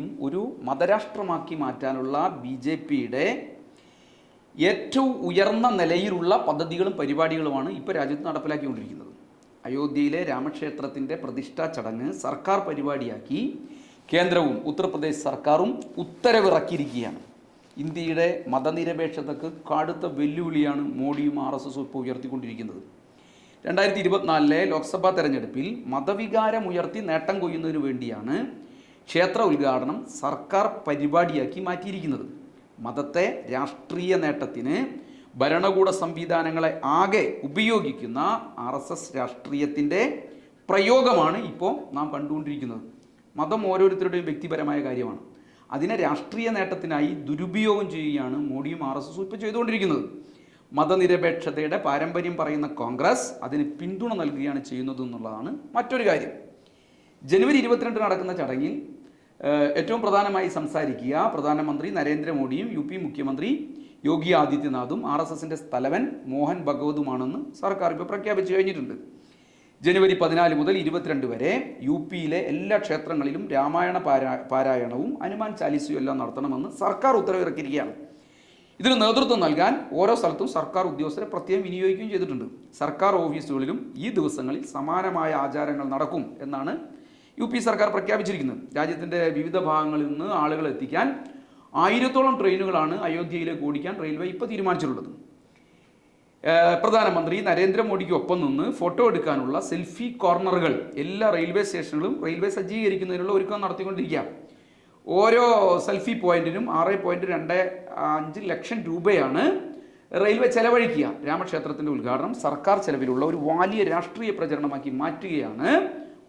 അയോധ്യയും ഒരു മതരാഷ്ട്രമാക്കി മാറ്റാനുള്ള B J പിയുടെ ഏറ്റവും ഉയർന്ന നിലയിലുള്ള പദ്ധതികളും പരിപാടികളുമാണ് ഇപ്പോൾ രാജ്യത്ത് നടപ്പിലാക്കിക്കൊണ്ടിരിക്കുന്നത്. അയോധ്യയിലെ രാമക്ഷേത്രത്തിന്റെ പ്രതിഷ്ഠാ ചടങ്ങ് സർക്കാർ പരിപാടിയാക്കി കേന്ദ്രവും ഉത്തർപ്രദേശ് സർക്കാരും ഉത്തരവിറക്കിയിരിക്കുകയാണ്. ഇന്ത്യയുടെ മതനിരപേക്ഷതക്ക് കടുത്ത വെല്ലുവിളിയാണ് മോഡിയും ആർ എസ് എസും ഇപ്പോൾ ഉയർത്തിക്കൊണ്ടിരിക്കുന്നത്. രണ്ടായിരത്തി ഇരുപത്തിനാലിലെ ലോക്സഭാ തെരഞ്ഞെടുപ്പിൽ മതവികാരം ഉയർത്തി നേട്ടം കൊയ്യുന്നതിന് വേണ്ടിയാണ് ക്ഷേത്ര ഉദ്ഘാടനം സർക്കാർ പരിപാടിയാക്കി മാറ്റിയിരിക്കുന്നത്. മതത്തെ രാഷ്ട്രീയ നേട്ടത്തിന് ഭരണകൂട സംവിധാനങ്ങളെ ആകെ ഉപയോഗിക്കുന്ന ആർ എസ് എസ് രാഷ്ട്രീയത്തിന്റെ പ്രയോഗമാണ് ഇപ്പോൾ നാം കണ്ടുകൊണ്ടിരിക്കുന്നത്. മതം ഓരോരുത്തരുടെയും വ്യക്തിപരമായ കാര്യമാണ്. അതിനെ രാഷ്ട്രീയ നേട്ടത്തിനായി ദുരുപയോഗം ചെയ്യുകയാണ് മോഡിയും ആർ എസ് എസും ഇപ്പോൾ ചെയ്തുകൊണ്ടിരിക്കുന്നത്. മതനിരപേക്ഷതയുടെ പാരമ്പര്യം പറയുന്ന കോൺഗ്രസ് അതിന് പിന്തുണ നൽകുകയാണ് ചെയ്യുന്നത് എന്നുള്ളതാണ് മറ്റൊരു കാര്യം. ജനുവരി ഇരുപത്തിരണ്ട് നടക്കുന്ന ചടങ്ങിൽ ഏറ്റവും പ്രധാനമായി സംസാരിക്കുക പ്രധാനമന്ത്രി നരേന്ദ്രമോദിയും യു പി മുഖ്യമന്ത്രി യോഗി ആദിത്യനാഥും ആർ എസ് എസിന്റെ തലവൻ മോഹൻ ഭഗവതുമാണെന്ന് സർക്കാർ ഇപ്പോൾ പ്രഖ്യാപിച്ചു കഴിഞ്ഞിട്ടുണ്ട്. ജനുവരി പതിനാല് മുതൽ ഇരുപത്തിരണ്ട് വരെ യു പിയിലെ എല്ലാ ക്ഷേത്രങ്ങളിലും രാമായണ പാരാ പാരായണവും ഹനുമാൻ ചാലിസയും എല്ലാം നടത്തണമെന്ന് സർക്കാർ ഉത്തരവിറക്കിയിരിക്കുകയാണ്. ഇതിന് നേതൃത്വം നൽകാൻ ഓരോ സ്ഥലത്തും സർക്കാർ ഉദ്യോഗസ്ഥരെ പ്രത്യേകം വിനിയോഗിക്കുകയും ചെയ്തിട്ടുണ്ട്. സർക്കാർ ഓഫീസുകളിലും ഈ ദിവസങ്ങളിൽ സമാനമായ ആചാരങ്ങൾ നടക്കും എന്നാണ് യു പി സർക്കാർ പ്രഖ്യാപിച്ചിരിക്കുന്നത് രാജ്യത്തിന്റെ വിവിധ ഭാഗങ്ങളിൽ നിന്ന് ആളുകൾ എത്തിക്കാൻ ആയിരത്തോളം ട്രെയിനുകളാണ് അയോധ്യയിലേക്ക് ഓടിക്കാൻ റെയിൽവേ ഇപ്പോൾ തീരുമാനിച്ചിട്ടുള്ളത്. പ്രധാനമന്ത്രി നരേന്ദ്രമോദിക്ക് ഒപ്പം നിന്ന് ഫോട്ടോ എടുക്കാനുള്ള സെൽഫി കോർണറുകൾ എല്ലാ റെയിൽവേ സ്റ്റേഷനുകളും റെയിൽവേ സജ്ജീകരിക്കുന്നതിനുള്ള ഒരുക്കം നടത്തിക്കൊണ്ടിരിക്കുക ഓരോ സെൽഫി പോയിന്റിനും ആറ് പോയിന്റ് രണ്ട് അഞ്ച് ലക്ഷം രൂപയാണ് റെയിൽവേ ചെലവഴിക്കുക. രാമക്ഷേത്രത്തിന്റെ ഉദ്ഘാടനം സർക്കാർ ചെലവിലുള്ള ഒരു വലിയ രാഷ്ട്രീയ പ്രചരണമാക്കി മാറ്റുകയാണ്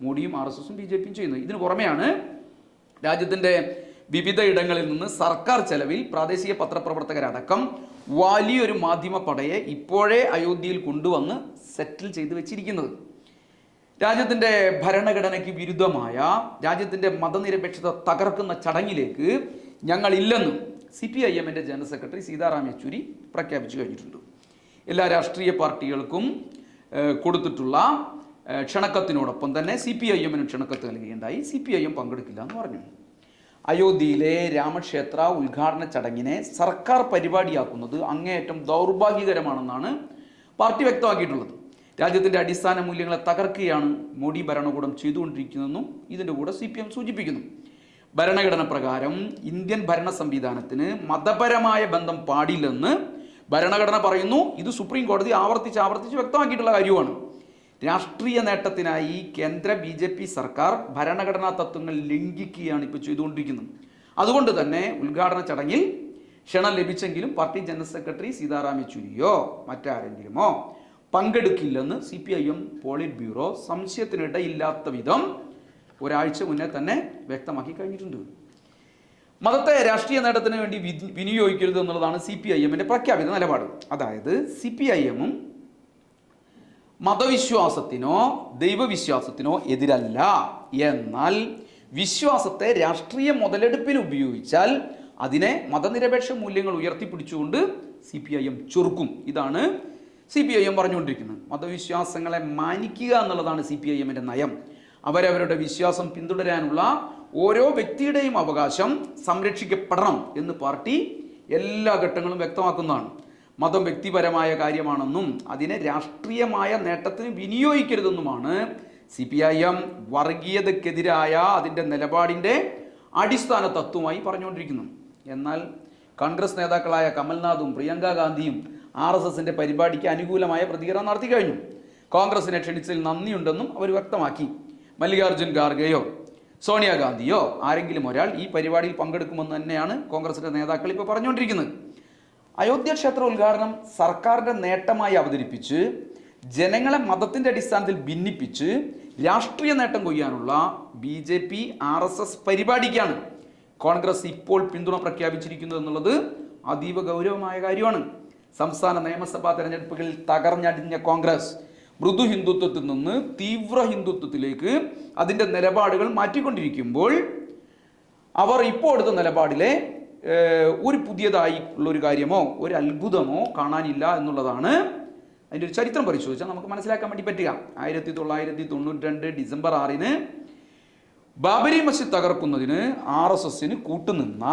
മോഡിയും ആർ എസ് എസും ബി ജെ പിയും ചെയ്യുന്നത്. ഇതിനു പുറമെയാണ് രാജ്യത്തിന്റെ വിവിധ ഇടങ്ങളിൽ നിന്ന് സർക്കാർ ചെലവിൽ പ്രാദേശിക പത്രപ്രവർത്തകരടക്കം വലിയൊരു മാധ്യമ പടയെ ഇപ്പോഴേ അയോധ്യയിൽ കൊണ്ടുവന്ന് സെറ്റിൽ ചെയ്തു വെച്ചിരിക്കുന്നത്. രാജ്യത്തിന്റെ ഭരണഘടനയ്ക്ക് വിരുദ്ധമായ രാജ്യത്തിന്റെ മതനിരപേക്ഷത തകർക്കുന്ന ചടങ്ങിലേക്ക് ഞങ്ങളില്ലെന്ന് സി പി ഐ എമ്മിന്റെ ജനറൽ സെക്രട്ടറി സീതാറാം യെച്ചൂരി പ്രഖ്യാപിച്ചു കഴിഞ്ഞിട്ടുണ്ട്. എല്ലാ രാഷ്ട്രീയ പാർട്ടികൾക്കും കൊടുത്തിട്ടുള്ള ക്ഷണക്കത്തിനോടൊപ്പം തന്നെ സി പി ഐ എമ്മിനും ക്ഷണക്കത്ത് നൽകുകയുണ്ടായി സി പി ഐ എം പങ്കെടുക്കില്ല എന്ന് പറഞ്ഞു. അയോധ്യയിലെ രാമക്ഷേത്ര ഉദ്ഘാടന ചടങ്ങിനെ സർക്കാർ പരിപാടിയാക്കുന്നത് അങ്ങേയറ്റം ദൗർഭാഗ്യകരമാണെന്നാണ് പാർട്ടി വ്യക്തമാക്കിയിട്ടുള്ളത്. രാജ്യത്തിന്റെ അടിസ്ഥാന മൂല്യങ്ങളെ തകർക്കുകയാണ് മോഡി ഭരണകൂടം ചെയ്തുകൊണ്ടിരിക്കുന്നതെന്നും ഇതിന്റെ കൂടെ സി പി എം സൂചിപ്പിക്കുന്നു. ഭരണഘടന പ്രകാരം ഇന്ത്യൻ ഭരണ സംവിധാനത്തിന് മതപരമായ ബന്ധം പാടില്ലെന്ന് ഭരണഘടന പറയുന്നു. ഇത് സുപ്രീം കോടതി ആവർത്തിച്ച് ആവർത്തിച്ച് വ്യക്തമാക്കിയിട്ടുള്ള കാര്യമാണ്. രാഷ്ട്രീയ നേട്ടത്തിനായി കേന്ദ്ര ബി ജെ പി സർക്കാർ ഭരണഘടനാ തത്വങ്ങൾ ലംഘിക്കുകയാണ് ഇപ്പോൾ ചെയ്തുകൊണ്ടിരിക്കുന്നത്. അതുകൊണ്ട് തന്നെ ഉദ്ഘാടന ചടങ്ങിൽ ക്ഷണം ലഭിച്ചെങ്കിലും പാർട്ടി ജനറൽ സെക്രട്ടറി സീതാറാം യെച്ചൂരിയോ മറ്റാരെങ്കിലുമോ പങ്കെടുക്കില്ലെന്ന് C P I M polit bureau സംശയത്തിനിടയില്ലാത്ത വിധം ഒരാഴ്ച മുന്നേ തന്നെ വ്യക്തമാക്കി കഴിഞ്ഞിട്ടുണ്ട്. മതത്തെ രാഷ്ട്രീയ നേട്ടത്തിന് വേണ്ടി വിനിയോഗിക്കരുത് എന്നുള്ളതാണ് സി പി ഐ എമ്മിന്റെ പ്രഖ്യാപിത നിലപാട്. അതായത് സി പി ഐ എമ്മും മതവിശ്വാസത്തിനോ ദൈവവിശ്വാസത്തിനോ എതിരല്ല. എന്നാൽ വിശ്വാസത്തെ രാഷ്ട്രീയ മുതലെടുപ്പിന് ഉപയോഗിച്ചാൽ അതിനെ മതനിരപേക്ഷ മൂല്യങ്ങൾ ഉയർത്തിപ്പിടിച്ചുകൊണ്ട് സി പി ഐ എം ചൊറുക്കും. ഇതാണ് സി പി ഐ എം പറഞ്ഞുകൊണ്ടിരിക്കുന്നത്. മതവിശ്വാസങ്ങളെ മാനിക്കുക എന്നുള്ളതാണ് സി പി ഐ എമ്മിന്റെ നയം. അവരവരുടെ വിശ്വാസം പിന്തുടരാനുള്ള ഓരോ വ്യക്തിയുടെയും അവകാശം സംരക്ഷിക്കപ്പെടണം എന്ന് പാർട്ടി എല്ലാ ഘട്ടങ്ങളും വ്യക്തമാക്കുന്നതാണ്. മതം വ്യക്തിപരമായ കാര്യമാണെന്നും അതിനെ രാഷ്ട്രീയമായ നേട്ടത്തിന് വിനിയോഗിക്കരുതെന്നുമാണ് സി പി ഐ എം വർഗീയതക്കെതിരായ അതിന്റെ നിലപാടിന്റെ അടിസ്ഥാന തത്വമായി പറഞ്ഞുകൊണ്ടിരിക്കുന്നു. എന്നാൽ കോൺഗ്രസ് നേതാക്കളായ കമൽനാഥും പ്രിയങ്ക ഗാന്ധിയും ആർ എസ് എസിന്റെ പരിപാടിക്ക് അനുകൂലമായ പ്രതികരണം നടത്തി കഴിഞ്ഞു. കോൺഗ്രസിനെ ക്ഷണിച്ചതിൽ നന്ദിയുണ്ടെന്നും അവർ വ്യക്തമാക്കി. മല്ലികാർജുൻ ഖാർഗെയോ സോണിയാഗാന്ധിയോ ആരെങ്കിലും ഒരാൾ ഈ പരിപാടിയിൽ പങ്കെടുക്കുമെന്ന് തന്നെയാണ് കോൺഗ്രസിന്റെ നേതാക്കൾ ഇപ്പോൾ പറഞ്ഞുകൊണ്ടിരിക്കുന്നത്. അയോധ്യ ക്ഷേത്ര ഉദ്ഘാടനം സർക്കാരിന്റെ നേട്ടമായി അവതരിപ്പിച്ച് ജനങ്ങളെ മതത്തിന്റെ അടിസ്ഥാനത്തിൽ ഭിന്നിപ്പിച്ച് രാഷ്ട്രീയ നേട്ടം കൊയ്യാനുള്ള B J P R S S പരിപാടിക്കാണ് Congress ഇപ്പോൾ പിന്തുണ പ്രഖ്യാപിച്ചിരിക്കുന്നത് എന്നുള്ളത് അതീവ ഗൗരവമായ കാര്യമാണ്. സംസ്ഥാന നിയമസഭാ തെരഞ്ഞെടുപ്പുകളിൽ തകർന്നടിഞ്ഞ കോൺഗ്രസ് മൃദു ഹിന്ദുത്വത്തിൽ നിന്ന് തീവ്ര ഹിന്ദുത്വത്തിലേക്ക് അതിന്റെ നിലപാടുകൾ മാറ്റിക്കൊണ്ടിരിക്കുമ്പോൾ അവർ ഇപ്പോൾ എടുത്ത നിലപാടിലെ ഒരു പുതിയതായി ഉള്ളൊരു കാര്യമോ ഒരു അത്ഭുതമോ കാണാനില്ല എന്നുള്ളതാണ് അതിന്റെ ഒരു ചരിത്രം പരിശോധിച്ചാൽ നമുക്ക് മനസ്സിലാക്കാൻ വേണ്ടി പറ്റുക. ആയിരത്തി തൊള്ളായിരത്തി തൊണ്ണൂറ്റി രണ്ട് ഡിസംബർ ആറിന് ബാബരി മസ്ജിദ് തകർക്കുന്നതിന് ആർ എസ് എസിന് കൂട്ടുനിന്ന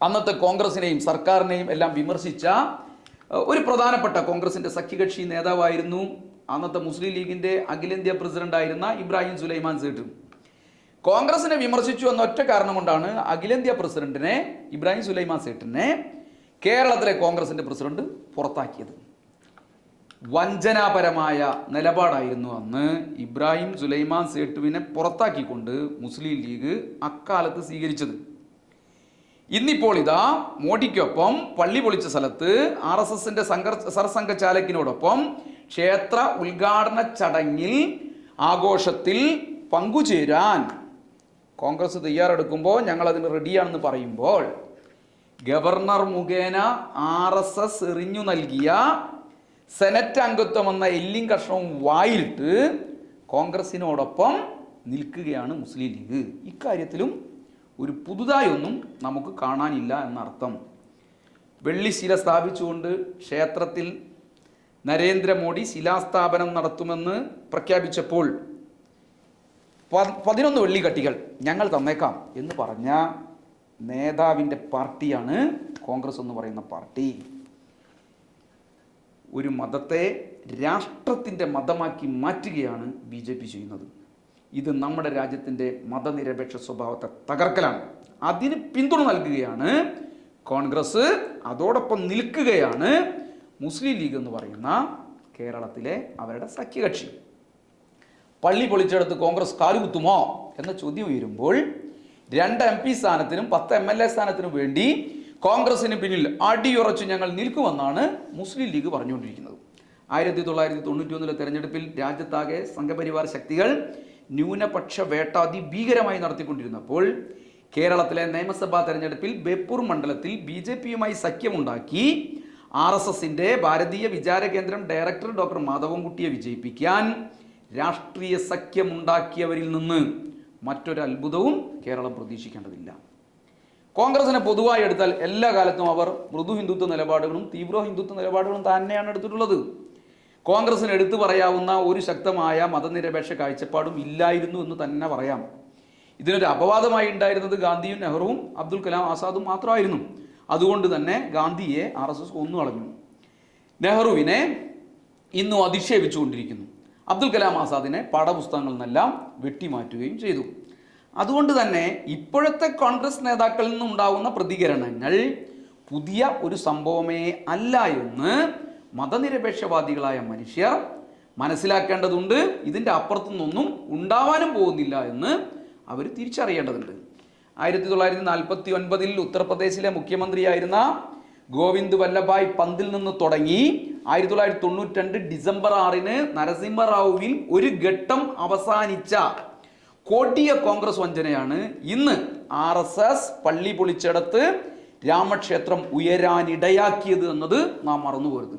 അന്നത്തെ കോൺഗ്രസിനെയും സർക്കാരിനെയും എല്ലാം വിമർശിച്ച ഒരു പ്രധാനപ്പെട്ട കോൺഗ്രസിന്റെ സഖ്യകക്ഷി നേതാവായിരുന്നു അന്നത്തെ മുസ്ലിം ലീഗിന്റെ അഖിലേന്ത്യാ പ്രസിഡന്റ് ആയിരുന്ന ഇബ്രാഹിം സുലൈമാൻ സേട്ട് കോൺഗ്രസിനെ വിമർശിച്ചു എന്ന ഒറ്റ കാരണം കൊണ്ടാണ് അഖിലേന്ത്യാ പ്രസിഡന്റിനെ ഇബ്രാഹിം സുലൈമാൻ സേട്ടിനെ കേരളത്തിലെ കോൺഗ്രസിന്റെ പ്രസിഡന്റ് പുറത്താക്കിയത്. വഞ്ചനാപരമായ നിലപാടായിരുന്നു അന്ന് ഇബ്രാഹിം സുലൈമാൻ സേട്ടുവിനെ പുറത്താക്കിക്കൊണ്ട് മുസ്ലിം ലീഗ് അക്കാലത്ത് സ്വീകരിച്ചത്. ഇന്നിപ്പോൾ ഇതാ മോഡിക്കൊപ്പം പള്ളി പൊളിച്ച സ്ഥലത്ത് ആർ എസ് എസിന്റെ സർസംഘചാലകിനോടൊപ്പം ക്ഷേത്ര ഉദ്ഘാടന ചടങ്ങിൽ ആഘോഷത്തിൽ പങ്കുചേരാൻ കോൺഗ്രസ് തയ്യാറെടുക്കുമ്പോൾ ഞങ്ങൾ അതിന് റെഡിയാണെന്ന് പറയുമ്പോൾ ഗവർണർ മുഖേന ആർ എസ് എസ് എറിഞ്ഞു നൽകിയ സെനറ്റ് അംഗത്വം എന്ന എല്ലിം കഷ്ണവും വായിലിട്ട് കോൺഗ്രസിനോടൊപ്പം നിൽക്കുകയാണ് മുസ്ലിം ലീഗ്. ഇക്കാര്യത്തിലും ഒരു പുതുതായൊന്നും നമുക്ക് കാണാനില്ല എന്നർത്ഥം. വെള്ളിശില സ്ഥാപിച്ചുകൊണ്ട് ക്ഷേത്രത്തിൽ നരേന്ദ്രമോദി ശിലാസ്ഥാപനം നടത്തുമെന്ന് പ്രഖ്യാപിച്ചപ്പോൾ പതിനൊന്ന് വെള്ളിക്കട്ടികൾ ഞങ്ങൾ തന്നേക്കാം എന്ന് പറഞ്ഞ നേതാവിന്റെ പാർട്ടിയാണ് കോൺഗ്രസ് എന്ന് പറയുന്ന പാർട്ടി. ഒരു മതത്തെ രാഷ്ട്രത്തിന്റെ മതമാക്കി മാറ്റുകയാണ് ബി ജെ പി ചെയ്യുന്നത്. ഇത് നമ്മുടെ രാജ്യത്തിന്റെ മതനിരപേക്ഷ സ്വഭാവത്തെ തകർക്കലാണ്. അതിന് പിന്തുണ നൽകുകയാണ് കോൺഗ്രസ്. അതോടൊപ്പം നിൽക്കുകയാണ് മുസ്ലിം ലീഗ് എന്ന് പറയുന്ന കേരളത്തിലെ അവരുടെ സഖ്യകക്ഷി. പള്ളി പൊളിച്ചെടുത്ത് കോൺഗ്രസ് കാലുകുത്തുമോ എന്ന ചോദ്യം ഉയരുമ്പോൾ രണ്ട് എം പി സ്ഥാനത്തിനും പത്ത് എം എൽ എ സ്ഥാനത്തിനും വേണ്ടി കോൺഗ്രസിന് പിന്നിൽ അടിയുറച്ച് ഞങ്ങൾ നിൽക്കുമെന്നാണ് മുസ്ലിം ലീഗ് പറഞ്ഞുകൊണ്ടിരിക്കുന്നത്. ആയിരത്തി തൊള്ളായിരത്തി തൊണ്ണൂറ്റി ഒന്നിലെ തെരഞ്ഞെടുപ്പിൽ രാജ്യത്താകെ സംഘപരിവാർ ശക്തികൾ ന്യൂനപക്ഷ വേട്ട ഭീകരമായി നടത്തിക്കൊണ്ടിരുന്നപ്പോൾ കേരളത്തിലെ നിയമസഭാ തെരഞ്ഞെടുപ്പിൽ ബേപ്പൂർ മണ്ഡലത്തിൽ ബി ജെ പിയുമായി സഖ്യമുണ്ടാക്കി ആർ എസ് എസിന്റെ ഭാരതീയ വിചാര കേന്ദ്രം ഡയറക്ടർ ഡോക്ടർ മാധവൻകുട്ടിയെ വിജയിപ്പിക്കാൻ രാഷ്ട്രീയ സഖ്യമുണ്ടാക്കിയവരിൽ നിന്ന് മറ്റൊരു അത്ഭുതവും കേരളം പ്രതീക്ഷിക്കേണ്ടതില്ല. കോൺഗ്രസിനെ പൊതുവായി എടുത്താൽ എല്ലാ കാലത്തും അവർ മൃദു ഹിന്ദുത്വ നിലപാടുകളും തീവ്ര ഹിന്ദുത്വ നിലപാടുകളും തന്നെയാണ് എടുത്തിട്ടുള്ളത്. കോൺഗ്രസിന് എടുത്തു പറയാവുന്ന ഒരു ശക്തമായ മതനിരപേക്ഷ കാഴ്ചപ്പാടും ഇല്ലായിരുന്നു എന്ന് തന്നെ പറയാം. ഇതിനൊരു അപവാദമായി ഉണ്ടായിരുന്നത് ഗാന്ധിയും നെഹ്റുവും അബ്ദുൽ കലാം ആസാദും മാത്രമായിരുന്നു. അതുകൊണ്ട് തന്നെ ഗാന്ധിയെ ആർ എസ് എസ് കൊന്നു കളഞ്ഞു നെഹ്റുവിനെ ഇന്നും അധിക്ഷേപിച്ചുകൊണ്ടിരിക്കുന്നു. അബ്ദുൽ കലാം ആസാദിനെ പാഠപുസ്തകങ്ങളിൽ നിന്നെല്ലാം വെട്ടിമാറ്റുകയും ചെയ്തു. അതുകൊണ്ട് തന്നെ ഇപ്പോഴത്തെ കോൺഗ്രസ് നേതാക്കളിൽ നിന്നുണ്ടാവുന്ന പ്രതികരണങ്ങൾ പുതിയ ഒരു സംഭവമേ അല്ല എന്ന് മതനിരപേക്ഷവാദികളായ മനുഷ്യർ മനസ്സിലാക്കേണ്ടതുണ്ട്. ഇതിന്റെ അപ്പുറത്തുനിന്നൊന്നും ഉണ്ടാവാനും പോകുന്നില്ല എന്ന് അവർ തിരിച്ചറിയേണ്ടതുണ്ട്. ആയിരത്തി തൊള്ളായിരത്തി നാൽപ്പത്തി ഒൻപതിൽ ഉത്തർപ്രദേശിലെ മുഖ്യമന്ത്രിയായിരുന്ന ഗോവിന്ദ് വല്ലഭായ് പന്തിൽ നിന്ന് തുടങ്ങി ആയിരത്തി തൊള്ളായിരത്തി തൊണ്ണൂറ്റി രണ്ട് ഡിസംബർ ആറിന് നരസിംഹറാവുവിൽ ഒരു ഘട്ടം അവസാനിച്ച കോട്ടിയ കോൺഗ്രസ് വഞ്ചനയാണ് ഇന്ന് ആർ എസ് എസ് പള്ളി പൊളിച്ചെടുത്ത് രാമക്ഷേത്രം ഉയരാനിടയാക്കിയത് എന്നത് നാം മറന്നുപോരുത്.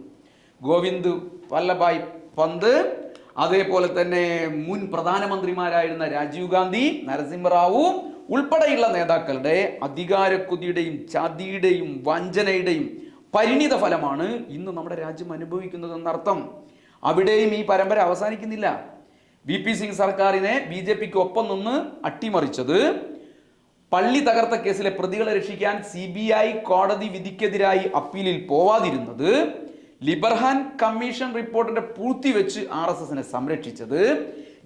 ഗോവിന്ദ് വല്ലഭായ് പന്ത് അതേപോലെ തന്നെ മുൻ പ്രധാനമന്ത്രിമാരായിരുന്ന രാജീവ് ഗാന്ധി നരസിംഹറാവു ഉൾപ്പെടെയുള്ള നേതാക്കളുടെ അധികാരക്കുതിയുടെയും ചതിയുടെയും വഞ്ചനയുടെയും പരിണിത ഫലമാണ് ഇന്ന് നമ്മുടെ രാജ്യം അനുഭവിക്കുന്നത് എന്നർത്ഥം അവിടെയും ഈ പരമ്പര അവസാനിക്കുന്നില്ല. വി പി സിംഗ് സർക്കാരിനെ ബി ജെ പിക്ക് ഒപ്പം നിന്ന് അട്ടിമറിച്ചത് പള്ളി തകർത്ത കേസിലെ പ്രതികളെ രക്ഷിക്കാൻ സി ബി ഐ കോടതി വിധിക്കെതിരായി അപ്പീലിൽ പോവാതിരുന്നത് ലിബർഹാൻ കമ്മീഷൻ റിപ്പോർട്ടിന്റെ പൂർത്തി വെച്ച് ആർ എസ് എസിനെ സംരക്ഷിച്ചത്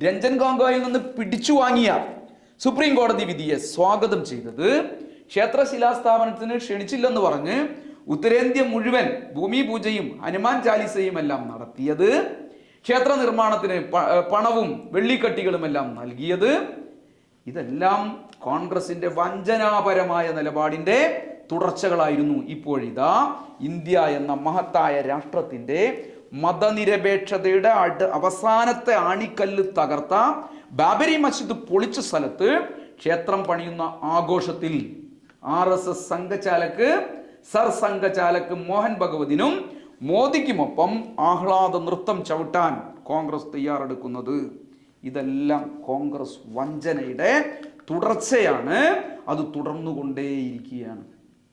രഞ്ജൻ ഗോഗോയിൽ നിന്ന് പിടിച്ചു വാങ്ങിയ സുപ്രീം കോടതി വിധിയെ സ്വാഗതം ചെയ്തത്. ക്ഷേത്ര ശിലാസ്ഥാപനത്തിന് ക്ഷണിച്ചില്ലെന്ന് പറഞ്ഞ് ഉത്തരേന്ത്യ മുഴുവൻ ഭൂമി പൂജയും ഹനുമാൻ ചാലിസയും എല്ലാം നടത്തിയത്. ക്ഷേത്ര നിർമ്മാണത്തിന് പണവും വെള്ളിക്കട്ടികളും എല്ലാം നൽകിയത്. ഇതെല്ലാം കോൺഗ്രസിന്റെ വഞ്ചനാപരമായ നിലപാടിന്റെ തുടർച്ചകളായിരുന്നു ഇപ്പോഴിതാ ഇന്ത്യ എന്ന മഹത്തായ രാഷ്ട്രത്തിന്റെ മതനിരപേക്ഷതയുടെ അട് അവസാനത്തെ ആണിക്കല്ല് തകർത്ത ബാബരി മസ്ജിദ് പൊളിച്ച സ്ഥലത്ത് ക്ഷേത്രം പണിയുന്ന ആഘോഷത്തിൽ ആർ എസ് എസ് സംഘചാലക്ക് സർ സംഘചാലക്ക് മോഹൻ ഭഗവതിനും മോദിക്കുമൊപ്പം ആഹ്ലാദ നൃത്തം ചവിട്ടാൻ കോൺഗ്രസ് തയ്യാറെടുക്കുന്നത്. ഇതെല്ലാം കോൺഗ്രസ് വഞ്ചനയുടെ തുടർച്ചയാണ്. അത് തുടർന്നുകൊണ്ടേയിരിക്കുകയാണ്.